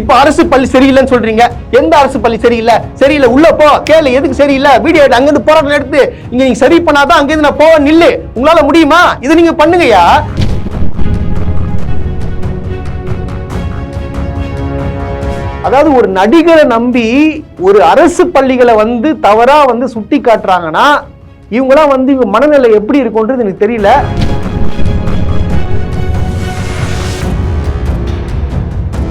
இப்ப அரசு பள்ளி சரியில்லைன்னு சொல்றீங்க. எந்த அரசு பள்ளி சரியில்லை? சரியில்லை உள்ள போ. கேளு எதுக்கு சரியில்லை? வீடியோ அங்க இருந்து போராட்டம் எடுத்து இங்க நீங்க சரி பண்ணாதான் அங்க இருந்து நான் போவேன் நில்லு. உங்களால முடியுமா? இதை நீங்க பண்ணுங்கய்யா. அதாவது ஒரு நடிகரை நம்பி ஒரு அரசு பள்ளிகளை வந்து தவறா வந்து சுட்டி காட்டுறாங்கன்னா இவங்களாம் வந்து இவங்க மனநிலை எப்படி இருக்கும்ன்றது எனக்கு தெரியல.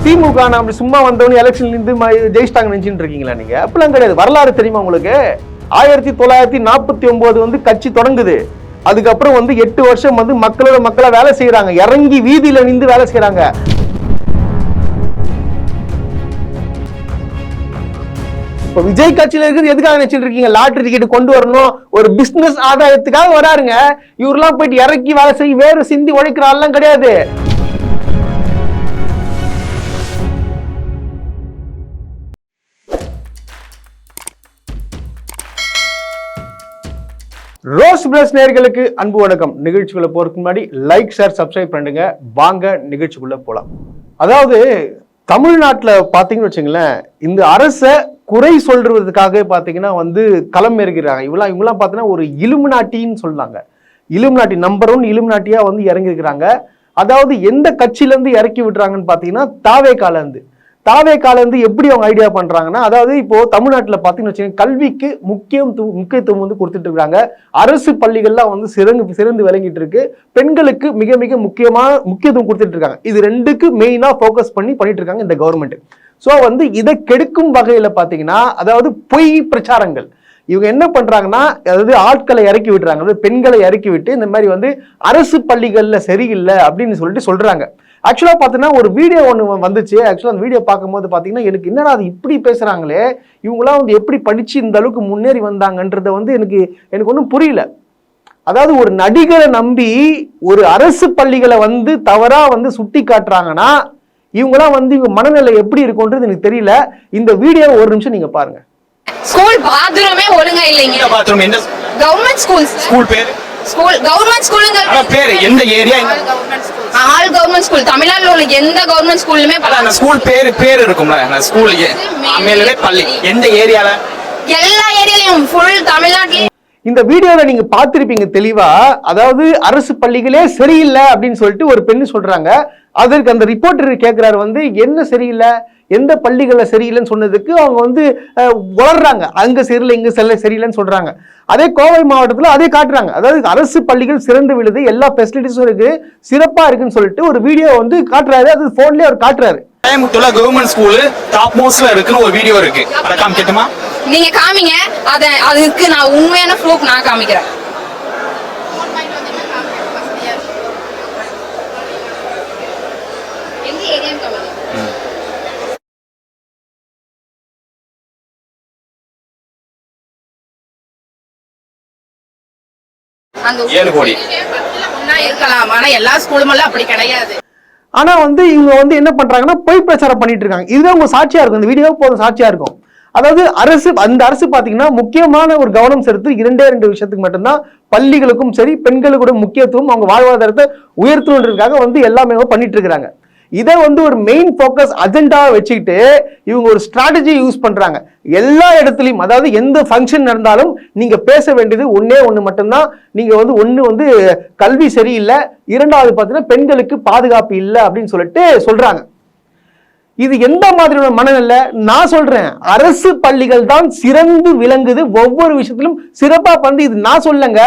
திமுக நான் அப்படி சும்மா வந்தவனு எலெக்ஷன்ல இருந்து ஜெயிச்சிட்டாங்க நினைச்சுட்டு இருக்கீங்களா நீங்க? அப்படிலாம் கிடையாது. வரலாறு தெரியுமா உங்களுக்கு? ஆயிரத்தி தொள்ளாயிரத்தி நாற்பத்தி ஒன்பது வந்து கட்சி தொடங்குது. அதுக்கப்புறம் வந்து எட்டு வருஷம் வந்து மக்களோட மக்களா வேலை செய்யறாங்க இறங்கி வீதியில நின்று வேலை செய்யறாங்க இப்ப விஜய் கட்சியில இருக்கிறது எதுக்காக நினைச்சிட்டு இருக்கீங்க? லாட்டரி டிக்கெட் கொண்டு வரணும். ஒரு பிசினஸ் ஆதாயத்துக்காக வராருங்க. இவரெல்லாம் போயிட்டு இறக்கி வேலை செய்ய வேறு சிந்தி உழைக்கிற கிடையாது. ரோஸ் பிளஸ் நேர்களுக்கு அன்பு வணக்கம். நிகழ்ச்சிக்குள்ள போறதுக்கு முன்னாடி லைக் ஷேர் சப்ஸ்கிரைப் பண்ணுங்க வாங்க நிகழ்ச்சிக்குள்ள போலாம். அதாவது தமிழ்நாட்டில் பார்த்தீங்கன்னு வச்சுங்களேன் இந்த அரசை குறை சொல்றதுக்காக பார்த்தீங்கன்னா வந்து களம் இறக்கிறாங்க இவெல்லாம் இவங்கெல்லாம் பார்த்தீங்கன்னா ஒரு இலுமினாட்டின்னு சொல்லாங்க இலுமினாட்டி நம்பர் ஒன் இலுமினாட்டியா வந்து இறங்கியிருக்கிறாங்க. அதாவது எந்த கட்சியிலேருந்து இறக்கி விடுறாங்கன்னு பார்த்தீங்கன்னா தலைமை தாவேக்காலேருந்து எப்படி அவங்க ஐடியா பண்ணுறாங்கன்னா அதாவது இப்போ தமிழ்நாட்டில் பார்த்தீங்கன்னு வச்சுக்கோங்க கல்விக்கு முக்கியம் முக்கியத்துவம் வந்து கொடுத்துட்டு இருக்காங்க. அரசு பள்ளிகள்லாம் வந்து சிறந்து சிறந்து விளங்கிட்டு இருக்கு. பெண்களுக்கு மிக மிக முக்கியமான முக்கியத்துவம் கொடுத்துட்டு இருக்காங்க. இது ரெண்டுக்கு மெயினாக ஃபோக்கஸ் பண்ணி பண்ணிட்டு இருக்காங்க இந்த கவர்மெண்ட் ஸோ வந்து இதை கெடுக்கும் வகையில் பார்த்தீங்கன்னா அதாவது பொய் பிரச்சாரங்கள். இவங்க என்ன பண்ணுறாங்கன்னா அதாவது ஆட்களை இறக்கி விடுறாங்க அதாவது பெண்களை இறக்கி விட்டு இந்த மாதிரி வந்து அரசு பள்ளிகளில் சரியில்லை அப்படின்னு சொல்லிட்டு சொல்கிறாங்க ஆக்சுவலாக பார்த்தீங்கன்னா ஒரு வீடியோ ஒன்று வந்துச்சு. ஆக்சுவலாக அந்த வீடியோ பார்க்கும்போது பார்த்தீங்கன்னா எனக்கு என்னடா அது இப்படி பேசுகிறாங்களே இவங்களாம் வந்து எப்படி படித்து இந்த அளவுக்கு முன்னேறி வந்தாங்கன்றத வந்து எனக்கு எனக்கு ஒன்றும் புரியல. அதாவது ஒரு நடிகரை நம்பி ஒரு அரசு பள்ளிகளை வந்து தவறாக வந்து சுட்டி காட்டுறாங்கன்னா இவங்களாம் வந்து இவங்க மனநிலை எப்படி இருக்கும்ன்றது எனக்கு தெரியல. இந்த வீடியோ ஒரு நிமிஷம் நீங்கள் பாருங்கள் ஸ்கூல் பாத்ரூமே ஒழுங்கா இல்லைங்க. பாத்ரூம் எந்த கவர்மெண்ட் ஸ்கூல் ஸ்கூல் பேர்? ஸ்கூல் கவர்மெண்ட் ஸ்கூலுங்க பேரு. எந்த ஏரியா ஆல் கவர்மெண்ட் ஸ்கூல் தமிழ்நாட்டுல உள்ள எந்த கவர்மெண்ட் ஸ்கூல்லுமே அந்த ஸ்கூல் பேரு பேர் இருக்கும்ல. அந்த ஸ்கூல் மேலே பள்ளி. எந்த ஏரியால எல்லா ஏரியாலயும் ஃபுல் தமிழ்நாட்டுலயும் இந்த வீடியோல நீங்க பார்த்திருப்பீங்க தெளிவா அதாவது அரசு பள்ளிகளே சரியில்லை அப்படின்னு சொல்லிட்டு ஒரு பெண்ணு சொல்றாங்க. அதற்கு அந்த ரிப்போர்ட்டர் கேட்கிறாரு வந்து என்ன சரியில்லை? எந்த பள்ளிகளில் சரியில்லைன்னு சொன்னதுக்கு அவங்க வந்து அஹ், உளர்றாங்க அங்க சரியில்லை இங்க சரியில்லை சரியில்லைன்னு சொல்றாங்க. அதே கோவை மாவட்டத்தில் அதே காட்டுறாங்க. அதாவது அரசு பள்ளிகள் சிறந்து விழுது எல்லா ஃபெசிலிட்டிஸும் இருக்கு சிறப்பா இருக்குன்னு சொல்லிட்டு ஒரு வீடியோ வந்து காட்டுறாரு. அது போன்லயே அவர் காட்டுறாரு. கோயம்புத்தூர்ல கவர்மெண்ட் ஸ்கூல் டாப் மோஸ்ட்ல இருக்குன்னு ஒரு வீடியோ இருக்கு. அதை காமிக்கட்டுமா? நீங்க காமிங்க. அத அதுக்கு நான் உண்மையான ப்ரூஃப் நான் காமிக்கிறேன் எந்த ஏரியான்னு காமிங்க அந்த ஏழு கோடி. இருக்கலாம். ஆனா எல்லா ஸ்கூலும் எல்லாம் அப்படி கிடையாது. ஆனா வந்து இவங்க வந்து என்ன பண்றாங்கன்னா பொய் பிரச்சாரம் பண்ணிட்டு இருக்காங்க. இதுவே உங்க சாட்சியா இருக்கும். இந்த வீடியோ போதும் சாட்சியா இருக்கும். அதாவது அரசு அந்த அரசு பாத்தீங்கன்னா முக்கியமான ஒரு கவனம் செலுத்து இரண்டே ரெண்டு விஷயத்துக்கு மட்டும்தான். பள்ளிகளுக்கும் சரி பெண்களுக்கு முக்கியத்துவம் அவங்க வாழ்வாதாரத்தை உயர்த்தணுன்றதுக்காக வந்து எல்லாமே பண்ணிட்டு இருக்காங்க இதை வந்து ஒரு மெயின் ஃபோக்கஸ் அஜெண்டாவை வச்சுக்கிட்டு இவங்க ஒரு ஸ்ட்ராட்டஜி யூஸ் பண்ணுறாங்க எல்லா இடத்துலையும் அதாவது எந்த ஃபங்க்ஷன் நடந்தாலும் நீங்கள் பேச வேண்டியது ஒன்றே ஒன்று மட்டும்தான். நீங்கள் வந்து ஒன்று வந்து கல்வி சரியில்லை இரண்டாவது பார்த்தீங்கன்னா பெண்களுக்கு பாதுகாப்பு இல்லை அப்படின்னு சொல்லிட்டு சொல்கிறாங்க இது எந்த மாதிரியான மனநிலை? நான் சொல்றேன் அரசு பள்ளிகள் தான் சிறந்து விளங்குது ஒவ்வொரு விஷயத்திலும் சிறப்பாக பண்ணி இது. நான் சொல்லங்க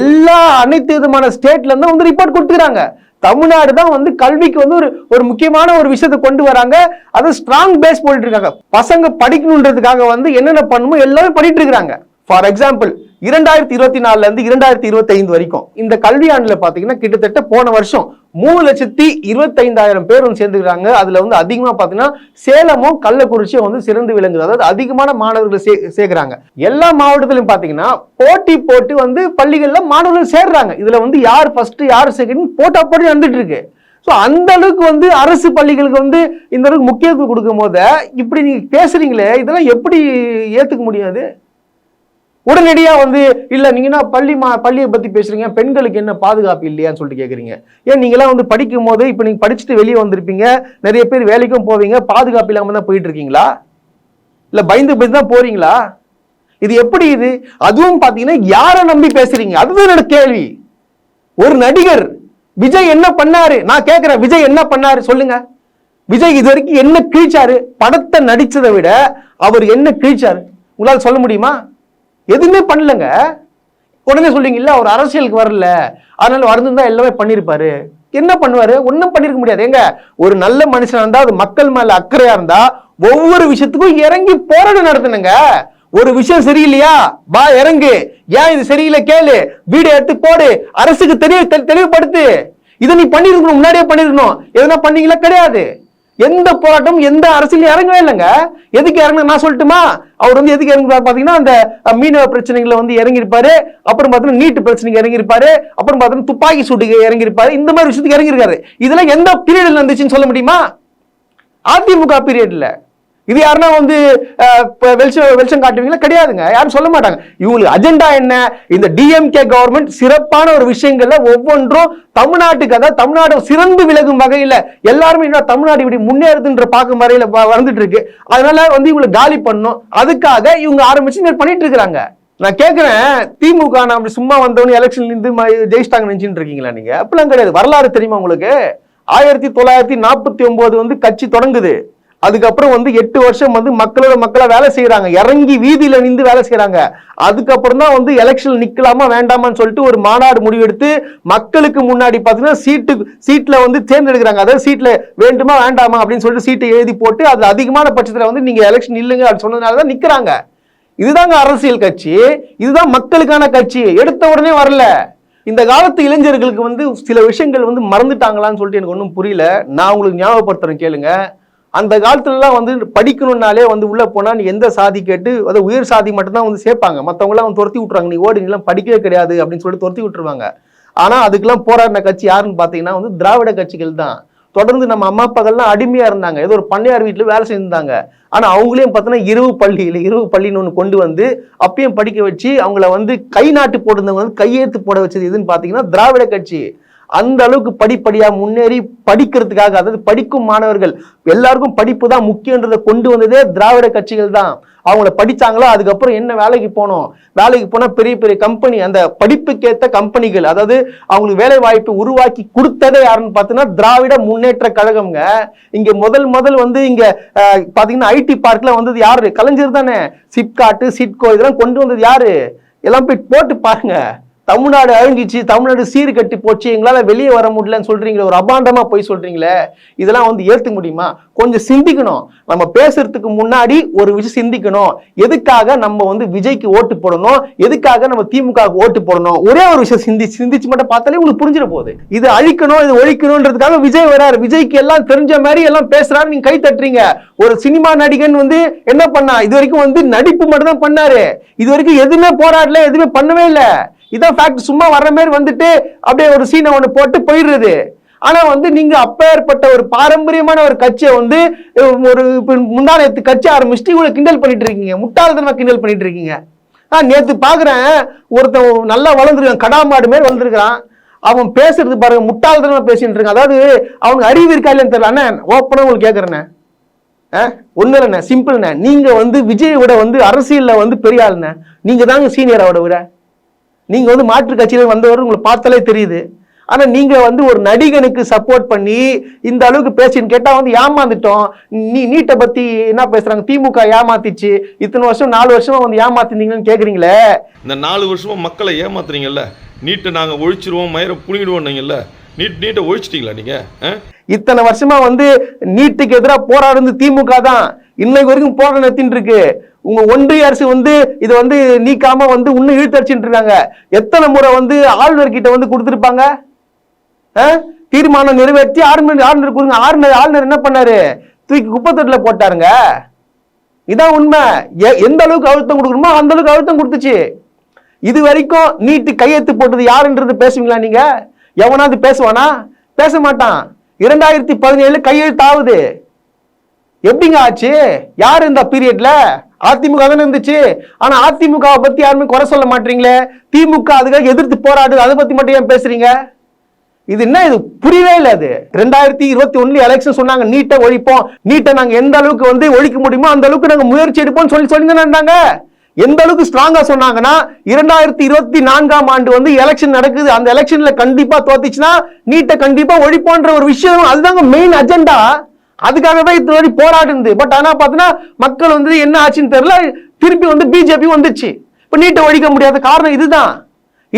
எல்லா அனைத்து விதமான ஸ்டேட்ல இருந்து வந்து ரிப்போர்ட் கொடுத்துக்கிறாங்க. தமிழ்நாடு தான் வந்து கல்விக்கு வந்து ஒரு ஒரு முக்கியமான ஒரு விஷயத்தை கொண்டு வராங்க. அது ஸ்ட்ராங் பேஸ் போயிட்டு இருக்காங்க. பசங்க படிக்கணுன்றதுக்காக வந்து என்னென்ன பண்ணுமோ எல்லாமே பண்ணிட்டு இருக்காங்க ஃபார் எக்ஸாம்பிள் இரண்டாயிரத்தி இருபத்தி நாலுல இருந்து இரண்டாயிரத்தி இருபத்தி ஐந்து வரைக்கும் இந்த கல்வியாண்டுல பாத்தீங்கன்னா கிட்டத்தட்ட போன வருஷம் மூணு லட்சத்தி இருபத்தைந்தாயிரம் பேர் வந்து சேர்ந்துக்கிறாங்க. அதுல வந்து அதிகமா பாத்தீங்கன்னா சேலமும் கள்ளக்குறிச்சியும் வந்து சிறந்து விளங்குது. அதாவது அதிகமான மாணவர்கள் சே சேர்க்கிறாங்க. எல்லா மாவட்டத்திலும் பாத்தீங்கன்னா போட்டி போட்டு வந்து பள்ளிகள்ல மாணவர்கள் சேர்றாங்க. இதுல வந்து யார் ஃபர்ஸ்ட் யார் செகண்ட் போட்டா போட்டி நடந்துட்டு இருக்கு. ஸோ அந்த அளவுக்கு வந்து அரசு பள்ளிகளுக்கு வந்து இந்த அளவுக்கு முக்கியத்துவம் கொடுக்கும் போது இப்படி நீங்க பேசுறீங்களே இதெல்லாம் எப்படி ஏத்துக்க முடியாது உடனடியாக வந்து இல்லை நீங்கள் என்ன பள்ளி மா பள்ளியை பற்றி பேசுகிறீங்க பெண்களுக்கு என்ன பாதுகாப்பு இல்லையான்னு சொல்லிட்டு கேட்குறீங்க ஏன் நீங்களாம் வந்து படிக்கும் போது இப்போ நீங்கள் படிச்சுட்டு வெளியே வந்திருப்பீங்க நிறைய பேர் வேலைக்கும் போவீங்க பாதுகாப்பு இல்லாமல் தான் போயிட்டு இருக்கீங்களா? பயந்து பயந்து தான் போறீங்களா? இது எப்படி இது? அதுவும் பார்த்தீங்கன்னா யாரை நம்பி பேசுறீங்க? அதுதான் என்னோட கேள்வி. ஒரு நடிகர் விஜய் என்ன பண்ணாரு? நான் கேட்குறேன் விஜய் என்ன பண்ணாரு? சொல்லுங்க. விஜய் இது வரைக்கும் என்ன கிழிச்சாரு? படத்தை நடிச்சதை விட அவர் என்ன கிழிச்சாரு? உங்களால் சொல்ல முடியுமா? எதுவுமே பண்ணலங்க. உடனே சொல்றீங்க அவர் அரசியலுக்கு வரல. அதனால வந்திருந்தா எல்லாமே பண்ணியிருப்பாரு என்ன பண்ணுவாரு? ஒன்றும் பண்ணிருக்க முடியாது. எங்க ஒரு நல்ல மனுஷனா இருந்தா அது மக்கள் மேல அக்கறையா இருந்தா ஒவ்வொரு விஷயத்துக்கும் இறங்கி போராட்டம் நடத்தணுங்க. ஒரு விஷயம் சரியில்லையா? வா இறங்கு. ஏன் இது சரியில்லை? கேளு. வீடியோ எடுத்து போடு. அரசுக்கு தெளிவு தெளிவுபடுத்து. இதை நீ பண்ணிருக்கணும் முன்னாடியே பண்ணிருக்கணும். எதனா பண்ணீங்களா? கிடையாது. எந்த போராட்டமும் எந்த அரசியல் இறங்கவே இல்லைங்க. எதுக்கு இறங்க நான் சொல்லட்டுமா? அவர் வந்து எதுக்கு இறங்குறாரு பாத்தீங்கன்னா அந்த மீனவ பிரச்சனைகளை வந்து இறங்கியிருப்பாரு. அப்புறம் பார்த்தீங்கன்னா நீட்டு பிரச்சனைக்கு இறங்கியிருப்பாரு. அப்புறம் பார்த்தீங்கன்னா துப்பாக்கி சூட்டுக்கு இறங்கியிருப்பாரு. இந்த மாதிரி விஷயத்துக்கு இறங்கியிருக்காரு. இதெல்லாம் எந்த பீரியட்ல இருந்துச்சுன்னு சொல்ல முடியுமா? அதிமுக பீரியட்ல இது யாருன்னா வந்து வெளிச்சம் வெளிச்சம் காட்டுவீங்களா? கிடையாதுங்க. யாரும் சொல்ல மாட்டாங்க. இவங்களுக்கு அஜெண்டா என்ன? இந்த டிஎம்கே கவர்மெண்ட் சிறப்பான ஒரு விஷயங்கள்ல ஒவ்வொன்றும் தமிழ்நாட்டுக்கு அதாவது தமிழ்நாடு சிறந்து விலகும் வகையில எல்லாருமே என்ன தமிழ்நாடு இப்படி முன்னேறுதுன்ற பார்க்கும் வரையில வந்துட்டு இருக்கு அதனால வந்து இவங்களை காலி பண்ணும் அதுக்காக இவங்க ஆரம்பிச்சு பண்ணிட்டு இருக்கிறாங்க. நான் கேட்குறேன் திமுக நான் அப்படி சும்மா வந்தவொடனே எலெக்ஷன்ல இருந்து ஜெயிச்சிட்டாங்க நினச்சிட்டு இருக்கீங்களா நீங்க? அப்படிலாம் கிடையாது. வரலாறு தெரியுமா உங்களுக்கு? ஆயிரத்தி தொள்ளாயிரத்தி நாற்பத்தி ஒன்பது வந்து கட்சி தொடங்குது. அதுக்கப்புறம் வந்து எட்டு வருஷம் வந்து மக்களோட மக்களா வேலை செய்யறாங்க இறங்கி வீதியில நின்று வேலை செய்யறாங்க அதுக்கப்புறம் தான் வந்து எலெக்ஷன் நிக்கலாமா வேண்டாமான்னு சொல்லிட்டு ஒரு மாநாடு முடிவெடுத்து மக்களுக்கு முன்னாடி பாத்தீங்கன்னா சீட்டு சீட்ல வந்து தேர்ந்தெடுக்கிறாங்க. அதாவது சீட்ல வேண்டுமா வேண்டாமா அப்படின்னு சொல்லிட்டு சீட்டை எழுதி போட்டு அது அதிகமான பட்சத்துல வந்து நீங்க எலெக்ஷன் இல்லைங்க அப்படின்னு சொன்னதுனால தான் நிக்கிறாங்க. இதுதாங்க அரசியல் கட்சி. இதுதான் மக்களுக்கான கட்சி. எடுத்த உடனே வரல. இந்த காலத்து இளைஞர்களுக்கு வந்து சில விஷயங்கள் வந்து மறந்துட்டாங்களான்னு சொல்லிட்டு எனக்கு ஒன்றும் புரியல. நான் உங்களுக்கு ஞாபகப்படுத்துறேன் கேளுங்க. அந்த காலத்துலலாம் வந்து படிக்கணும்னாலே வந்து உள்ளே போனால் நீ எந்த சாதி கேட்டு அதாவது உயர் சாதி மட்டும்தான் வந்து சேர்ப்பாங்க. மற்றவங்களாம் வந்து துரத்தி விட்ருவாங்க நீ ஓடி நீலாம் படிக்கவே கிடையாது அப்படின்னு சொல்லிட்டு துரத்தி விட்டுருவாங்க. ஆனால் அதுக்கெல்லாம் போராடின கட்சி யாருன்னு பார்த்தீங்கன்னா வந்து திராவிட கட்சிகள் தான். தொடர்ந்து நம்ம அம்மா அப்பாக்கள்லாம் அடிமையாக இருந்தாங்க. ஏதோ ஒரு பண்ணையார் வீட்டில் வேலை செஞ்சிருந்தாங்க. ஆனால் அவங்களையும் பார்த்தோன்னா இரவு பள்ளியில் இரவு பள்ளின்னு ஒன்று கொண்டு வந்து அப்பயும் படிக்க வச்சு அவங்கள வந்து கை நாட்டு போட்டிருந்தவங்க வந்து கையெழுத்து போட வச்சது எதுன்னு பார்த்தீங்கன்னா திராவிட கட்சி. அந்த அளவுக்கு படிப்படியாக முன்னேறி படிக்கிறதுக்காக அதாவது படிக்கும் மாணவர்கள் எல்லாருக்கும் படிப்பு தான் முக்கியன்றதை கொண்டு வந்ததே திராவிட கட்சிகள் தான். அவங்கள படித்தாங்களோ அதுக்கப்புறம் என்ன வேலைக்கு போனோம்? வேலைக்கு போனால் பெரிய பெரிய கம்பெனி அந்த படிப்புக்கேற்ற கம்பெனிகள் அதாவது அவங்களுக்கு வேலை வாய்ப்பு உருவாக்கி கொடுத்ததே யாருன்னு பார்த்தீங்கன்னா திராவிட முன்னேற்ற கழகம்ங்க. இங்கே முதல் முதல் வந்து இங்கே பார்த்தீங்கன்னா ஐடி பார்க்கில் வந்தது யார்? கலைஞர் தானே. சிப்காட்டு சிட்கோ இதெல்லாம் கொண்டு வந்தது யாரு? எல்லாம் போய் போட்டு பாருங்க. தமிழ்நாடு அழிஞ்சிச்சு தமிழ்நாடு சீர்கட்டி போச்சு எங்களால் வெளியே வர முடியலன்னு சொல்கிறீங்களே ஒரு அபாண்டமாக போய் சொல்கிறீங்களே இதெல்லாம் வந்து ஏற்றுக்க முடியுமா? கொஞ்சம் சிந்திக்கணும். நம்ம பேசுறதுக்கு முன்னாடி ஒரு விஷயம் சிந்திக்கணும். எதுக்காக நம்ம வந்து விஜய்க்கு ஓட்டு போடணும்? எதுக்காக நம்ம திமுக ஓட்டு போடணும்? ஒரே ஒரு விஷயம் சிந்தி சிந்திச்சு மட்டும் பார்த்தாலே உங்களுக்கு புரிஞ்சிட போகுது. இது அழிக்கணும் இது ஒழிக்கணும்ன்றதுக்காக விஜய் வராரு. விஜய்க்கு எல்லாம் தெரிஞ்ச மாதிரி எல்லாம் பேசுறாரு நீங்க கை தட்டுறீங்க. ஒரு சினிமா நடிகன் வந்து என்ன பண்ணா? இது வரைக்கும் வந்து நடிப்பு மட்டும் தான் பண்ணாரு. இது வரைக்கும் எதுவுமே போராடல எதுவுமே பண்ணவே இல்லை. இதான் ஃபேக்ட் சும்மா வர்ற மாதிரி வந்துட்டு அப்படியே ஒரு சீனை ஒன்று போட்டு போயிடுறது. ஆனா வந்து நீங்க அப்பேற்பட்ட ஒரு பாரம்பரியமான ஒரு கட்சியை வந்து ஒரு முந்தானத்து கட்சி ஆரம்பிச்சுட்டு இவ்வளவு கிண்டல் பண்ணிட்டு இருக்கீங்க. முட்டாள்தனமா கிண்டல் பண்ணிட்டு இருக்கீங்க. ஆ நேத்து பாக்குறேன் ஒருத்தன் நல்லா வளர்ந்துருக்கான் கடா மாடு மாதிரி வளர்ந்துருக்கான் அவன் பேசுறது பாருங்க முட்டாள்தனமா பேசிட்டு இருக்கான். அதாவது அவனுக்கு அறிவு இருக்கா இல்லைன்னு தெரியல. அண்ணா ஓப்பனா உங்களுக்கு கேக்குறேண்ணே ஒண்ணு இல்லைண்ணே சிம்பிள்ண்ணே நீங்க வந்து விஜய் விட வந்து அரசியல்ல வந்து பெரிய ஆளுண்ணே. நீங்க தாங்க சீனியர் அவட விட. நீங்க வந்து மாற்று கட்சியில வந்தவர் உங்களை பார்த்தாலே தெரியுது. ஆனா நீங்க வந்து ஒரு நடிகனுக்கு சப்போர்ட் பண்ணி இந்த அளவுக்கு பேசின்னு கேட்டா வந்து ஏமாந்துட்டோம். நீ நீட்டை பத்தி என்ன பேசுறாங்க? திமுக ஏமாத்திச்சு. இத்தனை வருஷம் நாலு வருஷமா வந்து ஏமாத்தினீங்கன்னு கேக்குறீங்களே? இந்த நாலு வருஷமா மக்களை ஏமாத்துறீங்கல்ல? நீட்டை நாங்கள் ஒழிச்சிருவோம் மயிரை புடுங்கிடுவோன்னீங்கல்ல நீட் நீட்டை ஒழிச்சிட்டீங்களா நீங்கள் இத்தனை வருஷமா வந்து நீட்டுக்கு எதிராக போராடுறது திமுக தான். இன்னைக்கு வரைக்கும் போராட்டம் நடத்திட்டு இருக்கு. உங்க ஒன்றிய அரசு வந்து இதை வந்து நீக்காம வந்து இன்னும் இழுத்தடிச்சுட்டு இருக்காங்க. எத்தனை முறை வந்து ஆளுநர்கிட்ட வந்து கொடுத்துருப்பாங்க? ஆ? தீர்மானம் நிறைவேற்றி ஆளுநர் ஆளுநர் கொடுங்க. ஆளுநர் ஆளுநர் என்ன பண்ணாரு? தூக்கி குப்பத்தட்டில் போட்டாருங்க. இதான் உண்மை. எ- எந்த அளவுக்கு அழுத்தம் கொடுக்கணுமோ அந்த அளவுக்கு அழுத்தம் கொடுத்துச்சு. இது வரைக்கும் நீட்டு கையெழுத்து போட்டது யாருன்றது பேசுவீங்களா நீங்க? எவனாவது பேசுவானா? பேச மாட்டான். இரண்டாயிரத்தி பதினேழு கையெழுத்து ஆகுது எப்படிங்க ஆச்சு? யார் இந்த பீரியட்ல அதிமுக தானே இருந்துச்சு. ஆனா அதிமுகவை பத்தி யாருமே குறை சொல்ல மாட்டீங்களே? திமுக அதுக்காக எதிர்த்து போராடுது அதை பத்தி மட்டும் ஏன் பேசுறீங்க? இது என்ன இது? புரியவே இல்லை அது. ரெண்டாயிரத்தி இருபத்தி ஒண்ணுல எலெக்ஷன் சொன்னாங்க நீட்டை ஒழிப்போம். நீட்டை நாங்க எந்த அளவுக்கு வந்து ஒழிக்க முடியுமோ அந்த அளவுக்கு நாங்க முயற்சி எடுப்போம்னு சொல்லி சொல்லி எந்த அளவுக்கு ஸ்ட்ராங்கா சொன்னாங்கன்னா இரண்டாயிரத்தி இருபத்தி நான்காம் ஆண்டு வந்து எலெக்ஷன் நடக்குது. அந்த எலெக்ஷன்ல கண்டிப்பா தோத்துச்சுன்னா நீட்டை கண்டிப்பா ஒழிப்போன்ற ஒரு விஷயம் அதுதாங்க மெயின் அஜெண்டா அதுக்காகவே இத்தனை வாட்டி போராடுது பட் ஆனால் பார்த்தீங்கன்னா மக்கள் வந்து என்ன ஆச்சுன்னு தெரியல. திருப்பி வந்து பிஜேபி வந்துச்சு. இப்போ நீட்டை ஒழிக்க முடியாத காரணம் இதுதான்.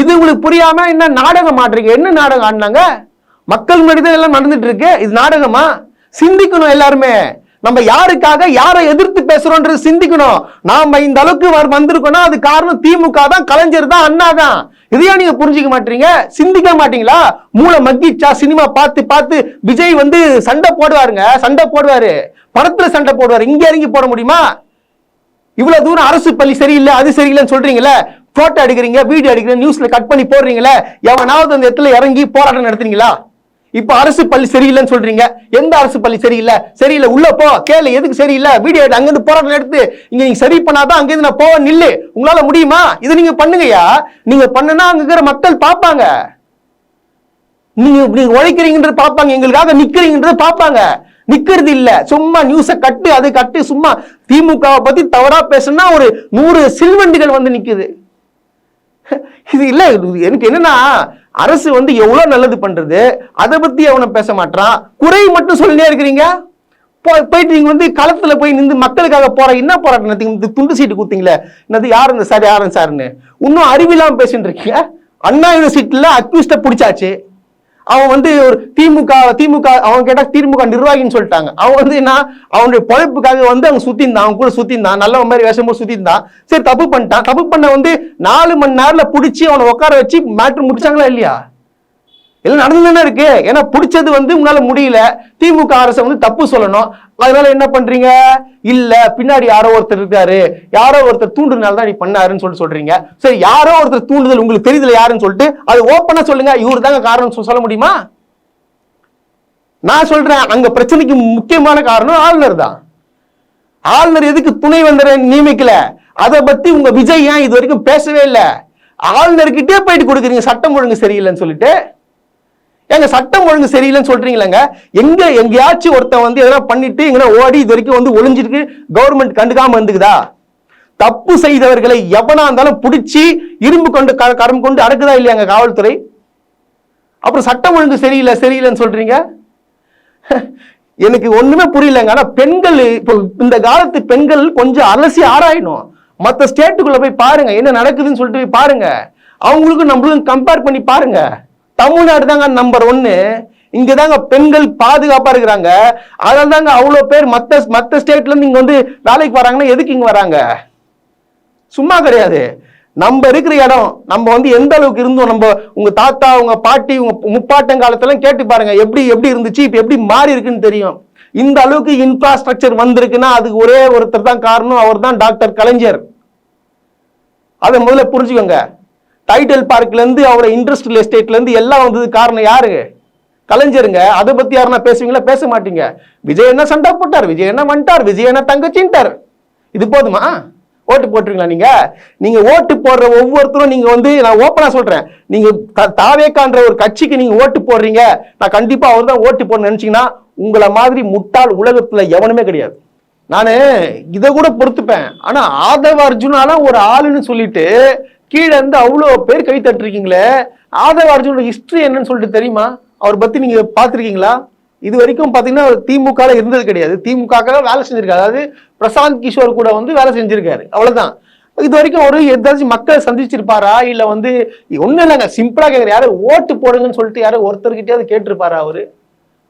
இது உங்களுக்கு புரியாம என்ன நாடகம் ஆடுறீங்க? என்ன நாடகம் ஆடினாங்க? மக்கள் முன்னாடி தான் எல்லாம் நடந்துட்டு இருக்கு. இது நாடகமா? சிந்திக்கணும் எல்லாருமே. நம்ம யாருக்காக யாரை எதிர்த்து பேசுறோன்றது சிந்திக்கணும். நாம இந்த அளவுக்கு வந்திருக்கோம்னா அது காரணம் திமுக தான் கலைஞர் தான் அண்ணா தான். இதையா நீங்க புரிஞ்சுக்க மாட்டீங்க? சிந்திக்க மாட்டீங்களா? மூளை மக்கிச்சா சினிமா பார்த்து பார்த்து விஜய் வந்து சண்டை போடுவாருங்க. சண்டை போடுவாரு. படத்துல சண்டை போடுவாரு. இங்க இறங்கி போட முடியுமா? இவ்வளவு தூரம் அரசு பள்ளி சரியில்லை அது சரியில்லைன்னு சொல்றீங்களே போட்டோ எடுக்கிறீங்க வீடியோ எடுக்கிறீங்க நியூஸ்ல கட் பண்ணி போடுறீங்களே எவனாவது அந்த இடத்துல இறங்கி போராட்டம் நடத்துறீங்களா? இப்ப அரசு பள்ளி சரியில்லைன்னு சொல்றீங்க. எந்த அரசு பள்ளி சரியில்லை? சரியில்லை. உள்ள போ. கேளு. எதுக்கு சரியில்லை? வீடியோ எடுத்து அங்கிருந்து போராட்டம் எடுத்து இங்க நீங்க சரி பண்ணாதான் அங்கிருந்து நான் போவேன். நில்லு. உங்களால முடியுமா? இதை நீங்க பண்ணுங்கய்யா. நீங்க பண்ணுனா அங்க இருக்கிற மக்கள் பார்ப்பாங்க. நீங்க நீங்க உழைக்கிறீங்கன்றது பார்ப்பாங்க. எங்களுக்காக நிக்கிறீங்கன்றது பார்ப்பாங்க. நிக்கிறது இல்ல. சும்மா நியூஸ கட்டு அது கட்டு சும்மா திமுகவை பத்தி தவறா பேசுனா ஒரு நூறு சில்வண்டிகள் வந்து நிக்குது. இது இல்ல எனக்கு என்னன்னா அரசு வந்து எவ்வளவு நல்லது பண்றது அதை பத்தி அவனை பேச மாட்டான் குறை மட்டும் சொல்லினே இருக்கிறீங்க? போய் போயிட்டு நீங்க வந்து களத்துல போய் நின்று மக்களுக்காக போற என்ன போராட்டம்? நடத்தீங்க? இந்த துண்டு சீட்டு கொடுத்தீங்களே. என்னது யார் இந்த சார் யாரும் சார்னு? இன்னும் அறிவில்லாம பேசிட்டு இருக்கீங்க. அண்ணா யூனிவர்சிட்டியில அக்யூஸ்ட்டை பிடிச்சாச்சு. அவன் வந்து ஒரு திமுக திமுக அவன் கேட்டா திமுக நிர்வாகின்னு சொல்லிட்டாங்க. அவன் வந்து என்ன அவனுடைய பொழைப்புக்காக வந்து அவங்க சுத்திருந்தான் அவன் கூட சுத்திருந்தான் நல்ல மாதிரி வேஷம் போட்டு சுத்திருந்தான் சரி தப்பு பண்ணிட்டான். தப்பு பண்ண வந்து நாலு மணி நேரத்துல பிடிச்சி அவனை உட்கார வச்சு மேட்ரு முடிச்சாங்களா இல்லையா? எல்லாம் நடந்துதானே இருக்கு. ஏன்னா பிடிச்சது வந்து உங்களால முடியல. திமுக அரசு வந்து தப்பு சொல்லணும். அதனால என்ன பண்றீங்க? இல்ல பின்னாடி யாரோ ஒருத்தர் இருக்காரு. யாரோ ஒருத்தர் தூண்டுனால தான் நீ பண்ணாருன்னு சொல்லிட்டு சொல்றீங்க. சரி யாரோ ஒருத்தர் தூண்டுதல் உங்களுக்கு தெரியுதுல யாருன்னு சொல்லிட்டு அது ஓப்பனா சொல்லுங்க. இவரு தாங்க காரணம் சொல்ல முடியுமா? நான் சொல்றேன் அங்க பிரச்சனைக்கு முக்கியமான காரணம் ஆளுநர் தான். ஆளுநர் எதுக்கு துணை வந்தரை நியமிக்கல? அதை பத்தி உங்க விஜய் ஏன் இது வரைக்கும் பேசவே இல்லை? ஆளுநர்கிட்டே போயிட்டு கொடுக்குறீங்க. சட்டம் ஒழுங்கு சரியில்லைன்னு சொல்லிட்டு. ஏங்க சட்டம் ஒழுங்கு சரியில்லைன்னு சொல்றீங்களேங்க. எங்க எங்கேயாச்சும் ஒருத்தன் வந்து எதனா பண்ணிட்டு எங்கன்னா ஓடி இது வரைக்கும் வந்து ஒளிஞ்சிருக்கு கவர்மெண்ட் கண்டுக்காம இருந்துக்குதா? தப்பு செய்தவர்களை எவனா இருந்தாலும் பிடிச்சி இரும்பு கொண்டு க- கரம் கொண்டு அடக்குதா இல்லையாங்க காவல்துறை? அப்புறம் சட்டம் ஒழுங்கு சரியில்லை சரியில்லைன்னு சொல்றீங்க? எனக்கு ஒண்ணுமே புரியலங்க. ஆனா பெண்கள் இப்போ இந்த காலத்து பெண்கள் கொஞ்சம் அலசி ஆராயணும். மற்ற ஸ்டேட்டுக்குள்ள போய் பாருங்க என்ன நடக்குதுன்னு சொல்லிட்டு போய் பாருங்க. அவங்களுக்கும் நம்மளுக்கும் கம்பேர் பண்ணி பாருங்க. தமிழ்நாடு தாங்க நம்பர் ஒன்னு இங்க தாங்க பெண்கள் பாதுகாப்பா இருக்கிறாங்க. அதனால தாங்க அவ்வளோ பேர் மத்த மத்த ஸ்டேட்ல இருந்து இங்க வந்து வேலைக்கு வராங்கன்னா எதுக்கு இங்க வராங்க? சும்மா கிடையாது. நம்ம இருக்கிற இடம் நம்ம வந்து எந்த அளவுக்கு இருந்தோம் நம்ம உங்க தாத்தா உங்க பாட்டி உங்க முப்பாட்டன் கேட்டு பாருங்க. எப்படி எப்படி இருந்துச்சு இப்ப எப்படி மாறி இருக்குன்னு தெரியும். இந்த அளவுக்கு இன்ஃப்ராஸ்ட்ரக்சர் வந்திருக்குன்னா அதுக்கு ஒரே ஒருத்தர் தான் காரணம் அவர் தான் டாக்டர் கலைஞர். அதை முதல்ல புரிஞ்சுக்கோங்க. டைட்டில் பார்க்லேருந்து அவரோட அவரை இண்டஸ்ட்ரியல் எஸ்டேட்லேருந்து எல்லாம் வந்தது காரணம் யாரு? கலைஞருங்க. அதை பற்றி யாருன்னா பேசுவீங்களா? பேச மாட்டீங்க. விஜய் என்ன சண்டை போட்டார்? விஜய் என்ன வந்துட்டார்? விஜய் என்ன தங்கச்சின்ட்டார்? இது போதுமா? ஓட்டு போட்டுருங்களா நீங்க? நீங்க ஓட்டு போடுற ஒவ்வொருத்தரும் நீங்க வந்து நான் ஓப்பனா சொல்றேன். நீங்க த- தாவேக்கான்ற ஒரு கட்சிக்கு நீங்க ஓட்டு போடுறீங்க. நான் கண்டிப்பா அவர் தான் ஓட்டு போடணும்னு நினைச்சீங்கன்னா உங்களை மாதிரி முட்டாள் உலகத்துல எவனுமே கிடையாது. நான் இதை கூட பொறுத்துப்பேன். ஆனா ஆதவ அர்ஜுனாலாம் ஒரு ஆளுன்னு சொல்லிட்டு கீழே இருந்து அவ்வளோ பேர் கை தட்டிருக்கீங்களே? ஆதவ அர்ஜுனோட என்னன்னு சொல்லிட்டு தெரியுமா? அவர் பற்றி நீங்கள் பார்த்துருக்கீங்களா? இது வரைக்கும் பார்த்தீங்கன்னா திமுக இருந்தது கிடையாது. திமுகக்காக வேலை செஞ்சிருக்காரு. அதாவது பிரசாந்த் கிஷோர் கூட வந்து வேலை செஞ்சிருக்காரு. அவ்வளோதான் இது வரைக்கும் ஒரு ஏதாச்சும் மக்கள் சந்திச்சிருப்பாரா? இல்லை வந்து ஒன்றும் இல்லைங்க. சிம்பிளாக கேட்குற யாரும் ஓட்டு போடுங்கன்னு சொல்லிட்டு யாரும் ஒருத்தர்கிட்டயாவது கேட்டிருப்பாரா அவர்?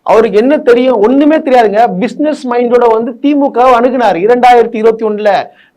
அவருக்கு என்ன தெரியும்? ஒண்ணுமே தெரியாதுங்க. பிசினஸ் மைண்டோட வந்து திமுக அணுகினார். அணுகுனார் இரண்டாயிரத்தி இருபத்தி ஒண்ணுல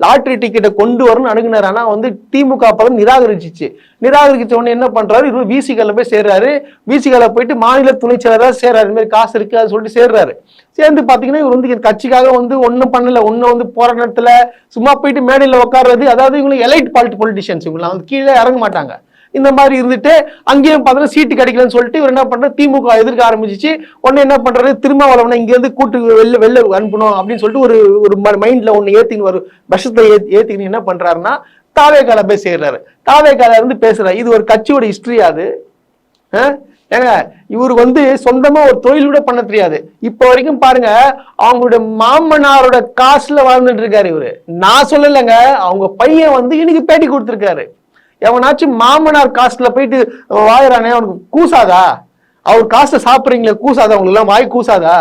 லாட்ரி டிக்கெட்டை கொண்டு வரணும்னு அணுகினார். ஆனா வந்து திமுக அப்பதான் நிராகரிச்சிச்சு. நிராகரிச்ச உடனே என்ன பண்றாரு? இவர் விசிகல்ல போய் சேர்றாரு. விசிகல்ல போயிட்டு மாநில துணை செயலராக சேர்றாரு. இந்த மாதிரி காசு இருக்கு அது சொல்லிட்டு சேர்றாரு. சேர்ந்து பாத்தீங்கன்னா இவர் வந்து கட்சிக்காக வந்து ஒன்றும் பண்ணல. ஒன்னும் வந்து போராட்டத்துல சும்மா போயிட்டு மேடையில உட்கார்றது அதாவது இவங்க எலைட் பாலிட்டி பொலிட்டிஷியன்ஸ் இவங்களாம் வந்து கீழே இறங்க மாட்டாங்க. இந்த மாதிரி இருந்துட்டு அங்கேயும் பார்த்தோன்னா சீட்டு கிடைக்கலன்னு சொல்லிட்டு இவர் என்ன பண்றாரு? திமுக எதிர்க்க ஆரம்பிச்சிச்சு. உடனே என்ன பண்ணுறாரு திருமாவளவனை இங்க இருந்து கூட்டு வெளில வெளில அனுப்பணும் அப்படின்னு சொல்லிட்டு ஒரு ஒரு மைண்ட்ல ஒண்ணு ஏத்தின்னு வரும் விஷத்தை ஏத்திக்கின்னு என்ன பண்றாருன்னா தாவேக்கால போய் சேர்றாரு. தாவேக்கால இருந்து பேசுறாரு. இது ஒரு கட்சியோட ஹிஸ்டரி அது? ஆ? ஏங்க இவர் வந்து சொந்தமா ஒரு தொழில் கூட பண்ண தெரியாது. இப்ப வரைக்கும் பாருங்க அவங்களுடைய மாமனாரோட காசுல வாழ்ந்துட்டு இருக்காரு இவரு. நான் சொல்லலைங்க அவங்க பையன் வந்து இன்னைக்கு பேட்டி கொடுத்துருக்காரு. எவனாச்சும் மாமனார் காசுல போயிட்டு வாங்குறானே அவனுக்கு கூசாதா? அவர் காசை சாப்பிட்றீங்களே கூசாதா அவங்களுக்கு எல்லாம் வாய் கூசாதா?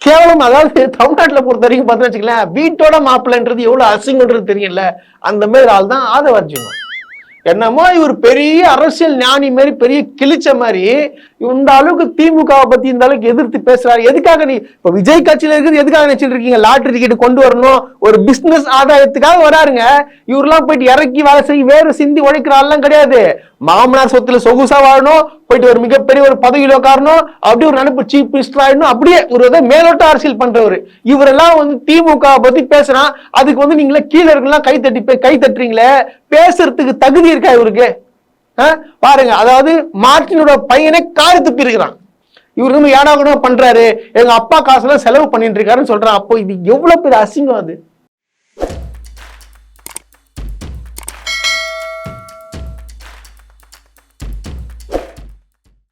கேவலம் அதாவது தமிழ்நாட்டில் பொறுத்த வரைக்கும் பார்த்தீங்கன்னு வச்சுக்கலாம் வீட்டோட மாப்பிள்ளைன்றது எவ்வளவு அசிங்கன்றது தெரியல அந்த மாதிரி ஆள் தான் ஆதவர்ஜுனம் என்னமோ இவர் பெரிய அரசியல் ஞானி மாதிரி பெரிய கிழிச்ச மாதிரி இந்த அளவுக்கு திமுகவை பத்தி இந்த அளவுக்கு எதிர்த்து பேசுறாரு. எதுக்காக நீ இப்ப விஜய் கட்சியில இருக்கிறது எதுக்காக நினைச்சிட்டு இருக்கீங்க? லாட்டரி டிக்கெட் கொண்டு வரணும். ஒரு பிசினஸ் ஆதாயத்துக்காக வராருங்க. இவரெல்லாம் போயிட்டு இறக்கி வேலை செய்ய வேறு சிந்தி உழைக்கிற ஆள்லாம் கிடையாது. மாமனார் சொத்துல சொகுசா வாழணும் போயிட்டு ஒரு மிகப்பெரிய ஒரு பதவியில உட்காரணும் அப்படியே ஒரு நினைப்பு சீஃப் மினிஸ்டர் ஆயிடணும் அப்படியே ஒரு வித மேலோட்ட அரசியல் பண்றவர். இவரெல்லாம் வந்து திமுக பத்தி பேசுறான் அதுக்கு வந்து நீங்களே கீழே இருக்கலாம் கை தட்டி போய் கை தட்டுறீங்களே பேசுறதுக்கு தகுதி இருக்கா இவருக்கு? ஆ? பாருங்க அதாவது மார்ட்டினோட பையனை காரி துப்பி இருக்கிறான் இவர் வந்து ஏடா கூட பண்றாரு எங்க அப்பா காசுல செலவு பண்ணிட்டு இருக்காருன்னு சொல்றான். அப்போ இது எவ்வளவு பெரிய அசிங்கம் அது?